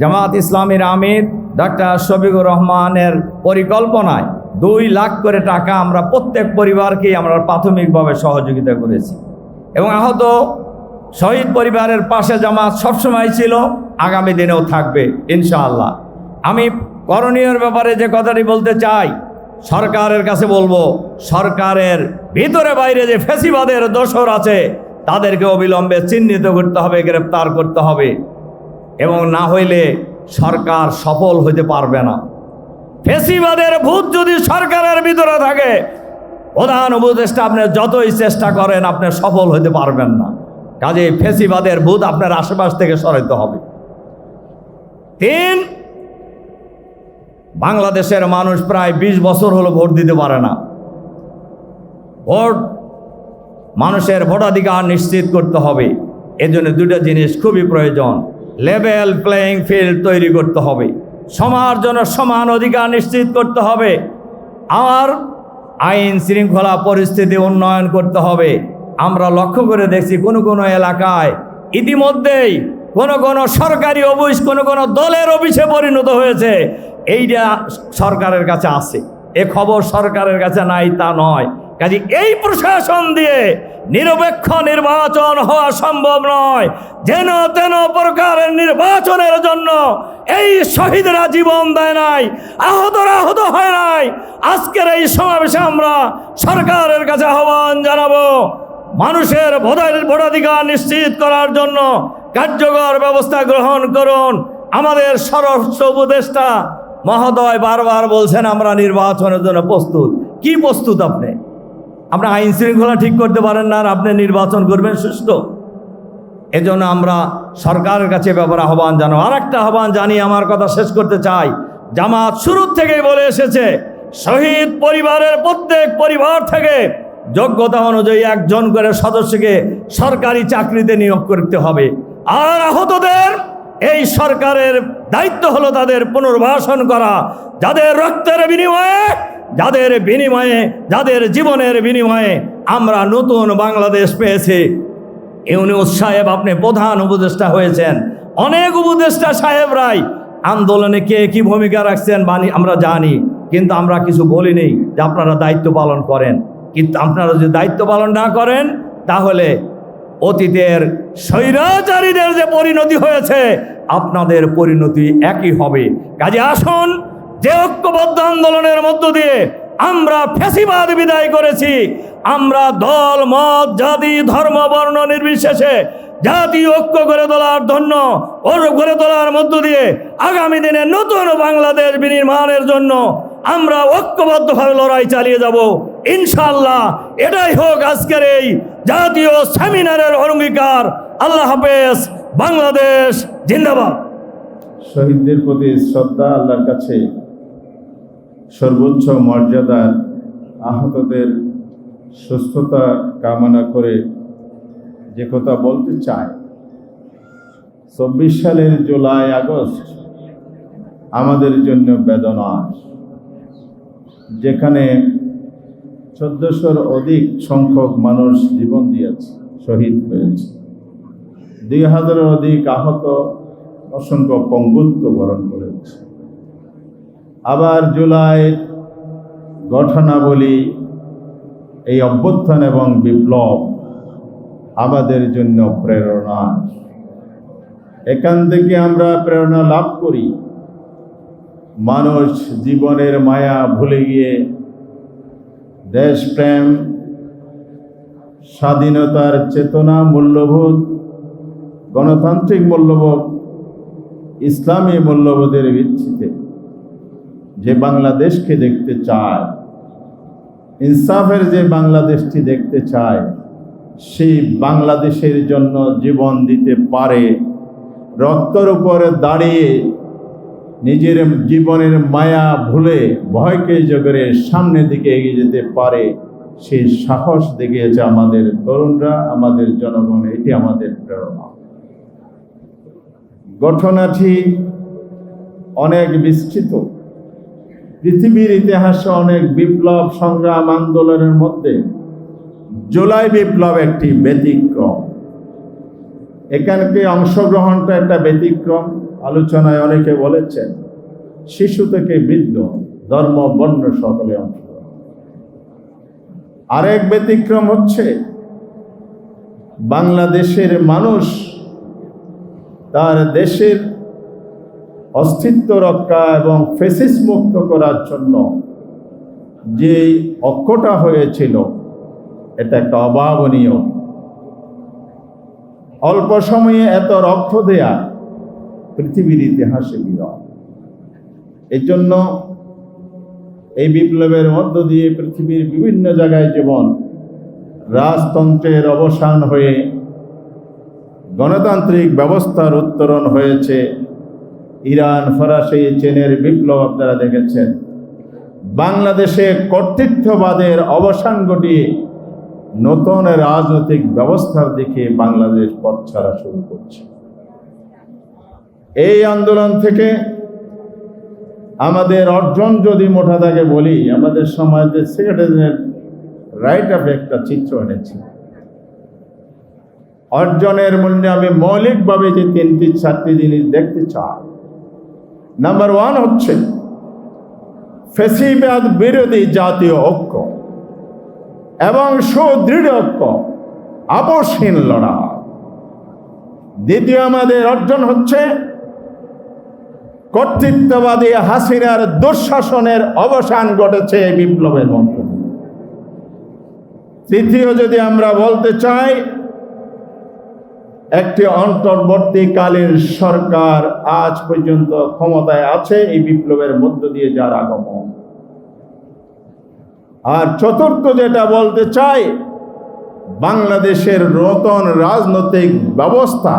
জামাত ইসলামের আমির ডাক্তার শফিকুর রহমানের পরিকল্পনায় দুই লাখ করে টাকা আমরা প্রত্যেক পরিবারকেই আমরা প্রাথমিকভাবে সহযোগিতা করেছি। এবং আহত শহীদ পরিবারের পাশে জামাত সবসময় ছিল, আগামী দিনেও থাকবে, ইনশাআল্লাহ। আমি করণীয়র ব্যাপারে যে কথাটি বলতে চাই, সরকারের কাছে বলব, সরকারের ভিতরে বাইরে যে ফেসিবাদের দোসর আছে, তাদেরকে অবিলম্বে চিহ্নিত করতে হবে, গ্রেপ্তার করতে হবে। এবং না হইলে সরকার সফল হইতে পারবে না। ফেসিবাদের ভূত যদি সরকারের ভিতরে থাকে, প্রধান উপদেষ্টা আপনি যতই চেষ্টা করেন, আপনি সফল হইতে পারবেন না। কাজে ফেসিবাদের ভূত আপনার আশেপাশ থেকে সরাইতে হবে। তিন, বাংলাদেশের মানুষ প্রায় ২০ বছর হলো ভোট দিতে পারে না। ভোট মানুষের ভোটাধিকার নিশ্চিত করতে হবে। এজন্য দুটো জিনিস খুবই প্রয়োজন। লেভেল প্লেয়িং ফিল্ড তৈরি করতে হবে। সমার জন্য সমান অধিকার নিশ্চিত করতে হবে। আর আইন শৃঙ্খলা পরিস্থিতি উন্নয়ন করতে হবে। আমরা লক্ষ্য করে দেখছি কোনো কোনো এলাকায় ইতিমধ্যেই কোনো কোনো সরকারি অফিস, কোনো কোনো দলের অফিসে পরিণত হয়েছে। এইটা সরকারের কাছে আছে। এ খবর সরকারের কাছে নাই, তা নয়। কাজে এই প্রশাসন দিয়ে নিরপেক্ষ নির্বাচন হওয়া সম্ভব নয়। যেন তেন প্রকারের নির্বাচনের জন্য এই শহীদরা জীবন দেয় নাই আহতরা আহত হয় নাই। আজকের এই সমাবেশে আমরা সরকারের কাছে আহ্বান জানাব, মানুষের ভোটার ভোটাধিকার নিশ্চিত করার জন্য কার্যকর ব্যবস্থা গ্রহণ করুন। আমাদের সরস্ব উপদেষ্টা মহোদয় বারবার বলছেন, আমরা নির্বাচনের জন্য প্রস্তুত। কি প্রস্তুত আপনি? আপনি আইন শৃঙ্খলা ঠিক করতে পারেন না আর আপনি নির্বাচন করবেন সুষ্ঠু এজন্য আমরা সরকারের কাছে ব্যাপারে আহ্বান জানাব। আর একটা আহ্বান জানিয়ে আমার কথা শেষ করতে চাই। জামাত শুরু থেকেই বলে এসেছে, শহীদ পরিবারের প্রত্যেক পরিবার থেকে যোগ্যতা অনুযায়ী একজন করে সদস্যকে সরকারি চাকরিতে নিয়োগ করতে হবে। আর আহতদের এই সরকারের দায়িত্ব হলো তাদের পুনর্বাসন করা, যাদের রক্তের বিনিময়ে যাদের বিনিময়ে, যাদের জীবনের বিনিময়ে আমরা নতুন বাংলাদেশ পেয়েছি। ইউনুস সাহেব, আপনি প্রধান উপদেষ্টা হয়েছেন। অনেক উপদেষ্টা সাহেব সাহেবরাই আন্দোলনে কে কি ভূমিকা রাখছেন বানি আমরা জানি, কিন্তু আমরা কিছু বলিনি যে আপনারা দায়িত্ব পালন করেন। কিন্তু আপনারা যদি দায়িত্ব পালন না করেন, তাহলে অতীতের স্বৈরাচারীদের যে পরিণতি হয়েছে, আপনাদের পরিণতি একই হবে। কাজে আসুন যে ঐক্যবদ্ধ আন্দোলনের মধ্য দিয়ে আমরা ফ্যাসিবাদ বিদায় করেছি, আমরা দল, মত, জাতি, ধর্ম, বর্ণ নির্বিশেষে জাতি ঐক্য করে তোলার ধন্য ওর গড়ে তোলার মধ্য দিয়ে আগামী দিনে নতুন বাংলাদেশ বিনির্মাণের জন্য আমরা ঐক্যবদ্ধভাবে লড়াই চালিয়ে যাব। ইনশাল্লাহ এটাই হোক আজকের এই জাতীয় সেমিনারের অঙ্গীকার। আল্লাহ হাফেজ, বাংলাদেশ জিন্দাবাদ। শহীদদের প্রতি শ্রদ্ধা, আল্লাহর কাছে। সর্বোচ্চ মর্যাদার আহতদের সুস্থতা কামনা করে যে কথা বলতে চায়। চব্বিশ সালের জুলাই, আগস্ট আমাদের জন্য বেদনা। যেখানে চোদ্দশোর অধিক সংখ্যক মানুষ জীবন দিয়েছে, শহীদ হয়েছে। দুই হাজারের অধিক আহত অসংখ্য পঙ্গুত্ব বরণ করেছে। আবার জুলাই ঘটনাবলী এই অভ্যুত্থান এবং বিপ্লব আমাদের জন্য প্রেরণা। এখান থেকে আমরা প্রেরণা লাভ করি। মানুষ জীবনের মায়া ভুলে গিয়ে দেশপ্রেম, স্বাধীনতার চেতনা মূল্যবোধ, গণতান্ত্রিক মূল্যবোধ, ইসলামী মূল্যবোধের ভিত্তিতে যে বাংলাদেশকে দেখতে চায়, ইনসাফের যে বাংলাদেশটি দেখতে চায়, সেই বাংলাদেশের জন্য জীবন দিতে পারে। রক্তর উপরে দাঁড়িয়ে নিজের জীবনের মায়া ভুলে ভয়কে জগরে সামনের দিকে এগিয়ে যেতে পারে সেই সাহস দেখিয়েছে আমাদের তরুণরা, আমাদের জনগণ, এটি আমাদের প্রেরণা। ঘটনাটি অনেক বিস্তৃত। পৃথিবীর ইতিহাসে অনেক বিপ্লব, সংগ্রাম, আন্দোলনের মধ্যে জুলাই বিপ্লব একটি ব্যতিক্রম। এখানকে অংশগ্রহণটা একটা ব্যতিক্রম। আলোচনায় অনেকে বলেছেন, শিশু থেকে বৃদ্ধ, ধর্ম, বর্ণ সকলে অংশ আরেক ব্যতিক্রম হচ্ছে, বাংলাদেশের মানুষ তার দেশের অস্তিত্ব রক্ষা এবং ফেসিস মুক্ত করার জন্য যে অক্ষটা হয়েছিল, এটা একটা অভাবনীয়। অল্প সময়ে এত রক্ত দেয়া পৃথিবীর ইতিহাসে বিরল। এই জন্য এই বিপ্লবের মধ্য দিয়ে পৃথিবীর বিভিন্ন জায়গায় যেমন রাজতন্ত্রের অবসান হয়ে গণতান্ত্রিক ব্যবস্থার উত্তরণ হয়েছে ইরান, ফরাসি, চীনের বিপ্লব আপনারা দেখেছেন। বাংলাদেশে কর্তৃত্ববাদের অবসান ঘটিয়ে নতুন রাজনৈতিক ব্যবস্থার দিকে বাংলাদেশ পথ ছাড়া শুরু করছে। এই আন্দোলন থেকে আমাদের অর্জন যদি মোটা থাকে বলি, আমাদের সমাজের সেক্রেটারির রাইট অফ একটা চিত্র এনেছি। অর্জনের মূল্যে আমি মৌলিকভাবে যে তিনটি, চারটি জিনিস দেখতে চাই। নাম্বার ওয়ান হচ্ছে ফেসিবাদ বিরোধী জাতীয় ঐক্য এবং সুদৃঢ় ঐক্য আপসহীন লড়াই দ্বিতীয় আমাদের অর্জন হচ্ছে কর্তৃত্ববাদী হাসিনার দুঃশাসনের অবসান ঘটেছে বিপ্লবের দিয়ে। তৃতীয় যদি আমরা বলতে চাই একটি অন্তর্বর্তীকালীন সরকার আজ পর্যন্ত ক্ষমতায় আছে, এই বিপ্লবের মধ্য দিয়ে যার আগমন। আর চতুর্থ যেটা বলতে চাই, বাংলাদেশের নতুন রাজনৈতিক ব্যবস্থা,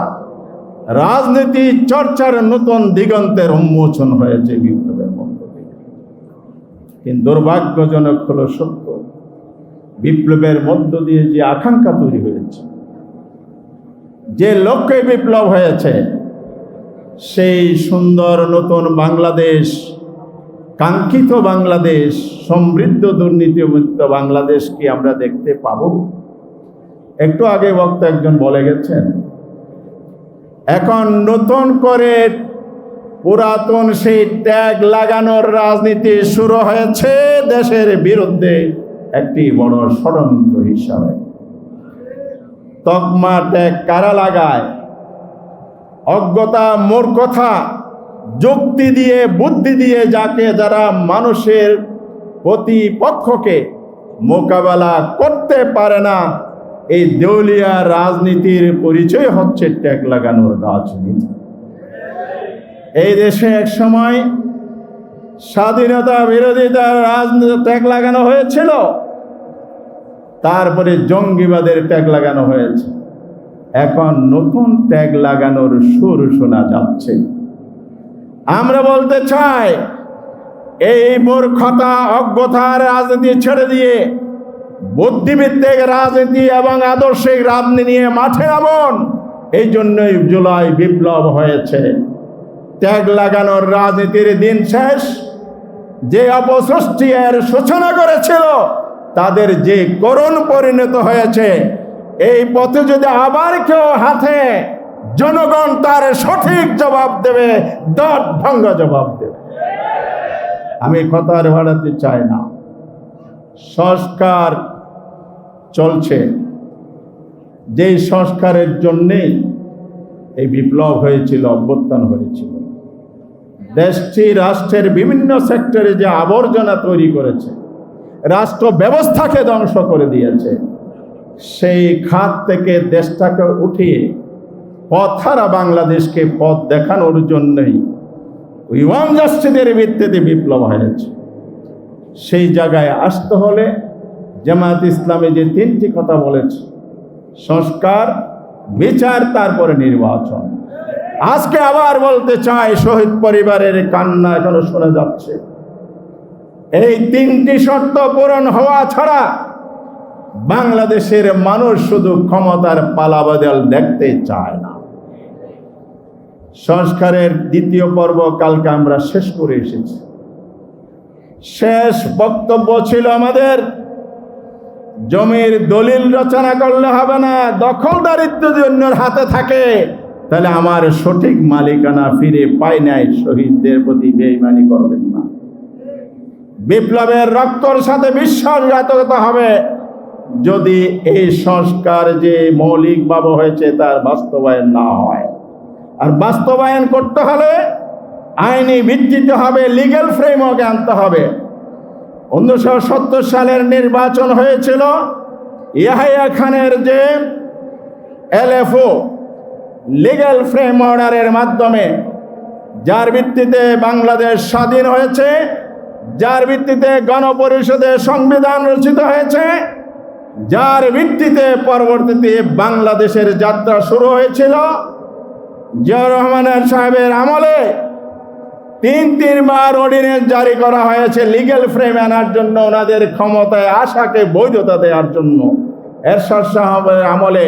রাজনীতি চর্চার নতুন দিগন্তের উন্মোচন হয়েছে বিপ্লবের মধ্য দিয়ে। কিন্তু দুর্ভাগ্যজনক হলো সত্য, বিপ্লবের মধ্য দিয়ে যে আকাঙ্ক্ষা তৈরি হয়েছে যে লক্ষ্যে বিপ্লব হয়েছে, সেই সুন্দর নতুন বাংলাদেশ, কাঙ্ক্ষিত বাংলাদেশ, সমৃদ্ধ দুর্নীতিমুক্ত বাংলাদেশ কি আমরা দেখতে পাব? একটু আগে বক্তা একজন বলে গেছেন, এখন নতুন করে পুরাতন সেই ট্যাগ লাগানোর রাজনীতি শুরু হয়েছে দেশের বিরুদ্ধে, একটি বড় ষড়যন্ত্র হিসাবে। তকমা ট্যাগ কারা লাগায়? অজ্ঞতা মূর্খতা যুক্তি দিয়ে, বুদ্ধি দিয়ে যাকে যারা মানুষের প্রতিপক্ষকে মোকাবেলা করতে পারে না, এই দেউলিয়া রাজনীতির পরিচয় হচ্ছে ট্যাগ লাগানোর রাজনীতি। এই দেশে এক সময় স্বাধীনতা বিরোধিতার রাজনীতি ট্যাগ লাগানো হয়েছিল। তারপরে জঙ্গিবাদের ট্যাগ লাগানো হয়েছে। এখন নতুন ট্যাগ লাগানোর সুর শোনা যাচ্ছে। আমরা বলতে চাই, এই মূর্খতা অজ্ঞতার রাজনীতি ছেড়ে দিয়ে বুদ্ধিভিত্তিক রাজনীতি এবং আদর্শিক রাজনীতি নিয়ে মাঠে নামন। এই জন্যই জুলাই বিপ্লব হয়েছে। ট্যাগ লাগানোর রাজনীতির দিন শেষ। যে অপসৃষ্টি এর সূচনা করেছিল তাদের যে করুণ পরিণত হয়েছে, এই পথে যদি আবার কেউ হাতে জনগণ তার সঠিক জবাব দেবে দট ভঙ্গ জবাব দেবে। আমি কথা আর বাড়াতে চাই না। সংস্কার চলছে। যেই সংস্কারের জন্যেই এই বিপ্লব হয়েছিল, অভ্যুত্থান হয়েছিল, দেশটি রাষ্ট্রের বিভিন্ন সেক্টরে যে আবর্জনা তৈরি করেছে রাষ্ট্র ব্যবস্থাকে ধ্বংস করে দিয়েছে। সেই খাত থেকে দেশটাকে উঠিয়ে পথহারা বাংলাদেশকে পথ দেখানোর জন্যই ইমাম জাস্টিদের ভিত্তিতে বিপ্লব হয়েছে। সেই জায়গায় আসতে হলে জামাত ইসলামে যে তিনটি কথা বলেছে, সংস্কার, বিচার, তারপরে নির্বাচন। আজকে আবার বলতে চাই, শহীদ পরিবারের কান্না এখনও শোনা যাচ্ছে। এই তিনটি শর্ত পূরণ হওয়া ছাড়া বাংলাদেশের মানুষ শুধু ক্ষমতার পালাবদল দেখতে চায় না। সংস্কারের দ্বিতীয় পর্ব কালকে আমরা শেষ করে এসেছি। শেষ বক্তব্য ছিল আমাদের, জমির দলিল রচনা করলে হবে না দখলদারিত্ব যদি অন্যের হাতে থাকে, তাহলে আমার সঠিক মালিকানা ফিরে পাই নাই, শহীদদের প্রতি বেইমানি করবেন না। বিপ্লবের রক্তর সাথে বিশ্বাসঘাতকতা হবে। যদি এই সংস্কার যে মৌলিকভাবে হয়েছে, তার বাস্তবায়ন না হয়, আর বাস্তবায়ন করতে হলে আইনি ভিত্তিতে হবে লিগ্যাল ফ্রেমওয়ার্কে আনতে হবে। উনিশশো সত্তর সালের নির্বাচন হয়েছিল, ইয়াহিয়া খানের যে এলএফও লিগ্যাল ফ্রেম অর্ডারের মাধ্যমে, যার ভিত্তিতে বাংলাদেশ স্বাধীন হয়েছে যার ভিত্তিতে গণপরিষদে সংবিধান রচিত হয়েছে, যার ভিত্তিতে পরবর্তীতে বাংলাদেশের যাত্রা শুরু হয়েছিল জিয়া রহমানের সাহেবের আমলে তিন তিনবার অর্ডিনেন্স জারি করা হয়েছে লিগেল ফ্রেম আনার জন্য, ওনাদের ক্ষমতায় আশাকে বৈধতা দেওয়ার জন্য। এরশাদ সাহেবের আমলে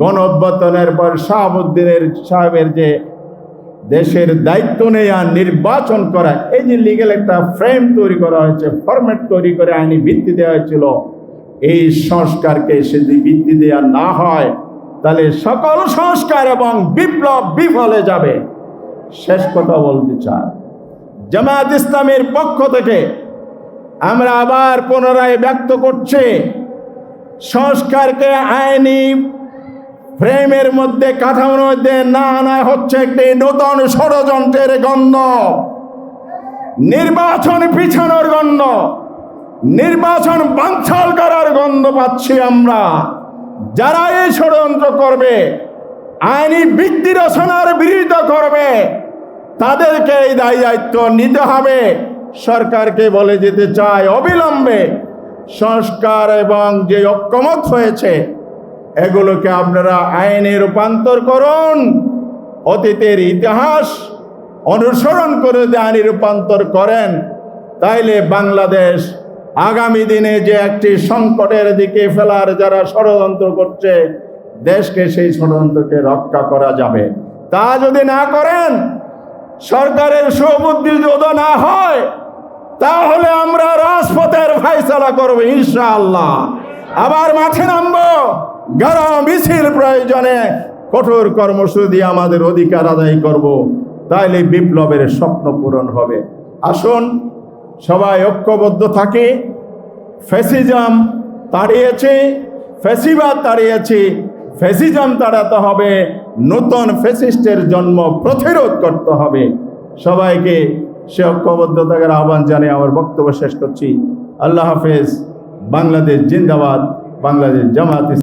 গণ অভ্যর্থনের পর শাহাবুদ্দিনের সাহেবের যে দেশের দায়িত্ব নেওয়া নির্বাচন করা, এই যে লিগেল একটা ফ্রেম তৈরি করা হয়েছে ফরম্যাট তৈরি করে আইনি ভিত্তি দেওয়া হয়েছিল, এই সংস্কারকে যদি ভিত্তি দেওয়া না হয়, তাহলে সকল সংস্কার এবং বিপ্লব বিফলে যাবে। শেষ কথা বলতে চাই, জামায়াত ইসলামের পক্ষ থেকে আমরা আবার পুনরায় ব্যক্ত করছি, সংস্কারকে আইনি ফ্রেমের মধ্যে কাঠামোর মধ্যে না আনা হচ্ছে একটি নতুন ষড়যন্ত্রের গন্ধ। নির্বাচন পিছানোর গন্ধ, নির্বাচন বাঞ্ছাল করার গন্ধ পাচ্ছি আমরা। যারা এই ষড়যন্ত্র করবে, আইনি ভিত্তি রচনার বিরোধিতা করবে, তাদেরকে এই দায়ী দায়িত্ব নিতে হবে। সরকারকে বলে যেতে চায় অবিলম্বে। সংস্কার এবং যে ঐক্যমত হয়েছে এগুলোকে আপনারা আইনে রূপান্তর করুন। অতীতের ইতিহাস অনুসরণ করে যদি আইনে রূপান্তর করেন, তাইলে বাংলাদেশ আগামী দিনে যে একটি সংকটের দিকে ফেলার যারা ষড়যন্ত্র করছে, দেশকে সেই ষড়যন্ত্রকে রক্ষা করা যাবে। তা যদি না করেন, সরকারের সৌবুদ্ধি যদি না হয়, তাহলে আমরা রাজপথের ফাইসলা করব ইনশাআল্লাহ। আবার মাঠে নামবো। গরম মিছিল প্রয়োজনে কঠোর কর্মসূচি আমাদের অধিকার আদায় করব। তাইলে বিপ্লবের স্বপ্ন পূরণ হবে। আসুন, সবাই ঐক্যবদ্ধ থাকি। ফ্যাসিজম তাড়িয়েছে, ফ্যাসিবাদ তাড়িয়েছে, ফ্যাসিজম তাড়াতে হবে। নতুন ফ্যাসিস্টের জন্ম প্রতিরোধ করতে হবে। সবাইকে সে ঐক্যবদ্ধ থাকার আহ্বান জানিয়ে আমার বক্তব্য শেষ করছি। আল্লাহ হাফেজ। বাংলাদেশ জিন্দাবাদ বাংলাদেশ জামাত ইসলামী